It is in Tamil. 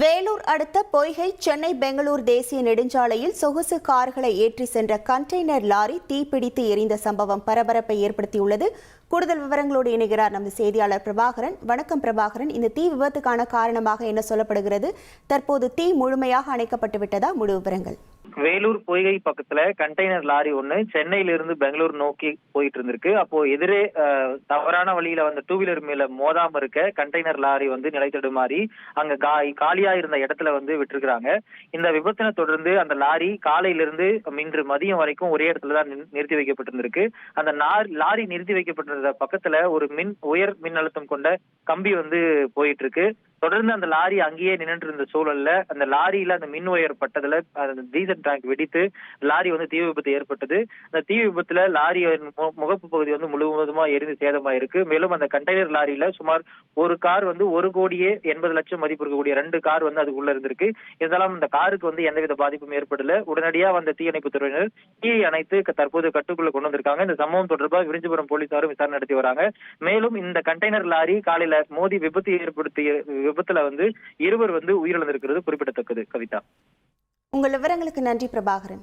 வேலூர் அடுத்த பொய்கை சென்னை பெங்களூர் தேசிய நெடுஞ்சாலையில் சொகுசு கார்களை ஏற்றி சென்ற கண்டெய்னர் லாரி தீப்பிடித்து எரிந்த சம்பவம் பரபரப்பை ஏற்படுத்தியுள்ளது. கூடுதல் விவரங்களோடு இணைகிறார் நமது செய்தியாளர் பிரபாகரன். வணக்கம் பிரபாகரன். இந்த தீ விபத்துக்கான காரணமாக என்ன சொல்லப்படுகிறது? தற்போது தீ முழுமையாக அணைக்கப்பட்டு விட்டதா முழு விவரங்கள். வேலூர் பொய்கை பக்கத்துல கண்டெய்னர் லாரி ஒண்ணு சென்னையில இருந்து பெங்களூர் நோக்கி போயிட்டு இருந்திருக்கு. அப்போ எதிரே தவறான வழியில வந்த டூ வீலர் மேல மோதாம இருக்க கண்டெய்னர் லாரி வந்து நிலை தடுமாறி அங்க கா- காலியா இருந்த இடத்துல வந்து விட்டுருக்காங்க இந்த விபத்தினை தொடர்ந்து அந்த லாரி காலையிலிருந்து இன்று மதியம் வரைக்கும் ஒரே இடத்துல தான் நின்- நிறுத்தி வைக்கப்பட்டிருந்திருக்கு. அந்த லாரி நிறுத்தி வைக்கப்பட்டிருந்த பக்கத்துல ஒரு மின் உயர் மின் அழுத்தம் கொண்ட கம்பி வந்து போயிட்டு இருக்கு. தொடர்ந்து அந்த லாரி அங்கேயே நின்று இருந்த சூழல்ல அந்த லாரியில அந்த மின் ஒயர் பட்டதுல அந்த டீசல் டேங்க் வெடித்து லாரி வந்து தீ விபத்து ஏற்பட்டது. அந்த தீ விபத்துல லாரி மு- முகப்பு பகுதி வந்து முழுவதுமா எரிந்து சேதமாயிருக்கு மேலும் அந்த கண்டெய்னர் லாரியில சுமார் ஒரு கார் வந்து ஒரு கோடியே எண்பது லட்சம் மதிப்பு இருக்கக்கூடிய ரெண்டு கார் வந்து அதுக்குள்ள இருந்திருக்கு. இருந்தாலும் அந்த காருக்கு வந்து எந்தவித பாதிப்பும் ஏற்படல. உடனடியா வந்த தீயணைப்பு துறையினர் தீயை அணைத்து தற்போது கட்டுக்குள்ள கொண்டு வந்திருக்காங்க. இந்த சம்பவம் தொடர்பாக விரிஞ்சிபுரம் போலீசாரும் விசாரணை நடத்தி வராங்க. மேலும் இந்த கண்டெய்னர் லாரி காலையில மோதி விபத்து ஏற்படுத்திய விபத்துல வந்து இருவர் வந்து உயிரிழந்திருக்கிறது குறிப்பிடத்தக்கது கவிதா. உங்கள் விவரங்களுக்கு நன்றி பிரபாகரன்.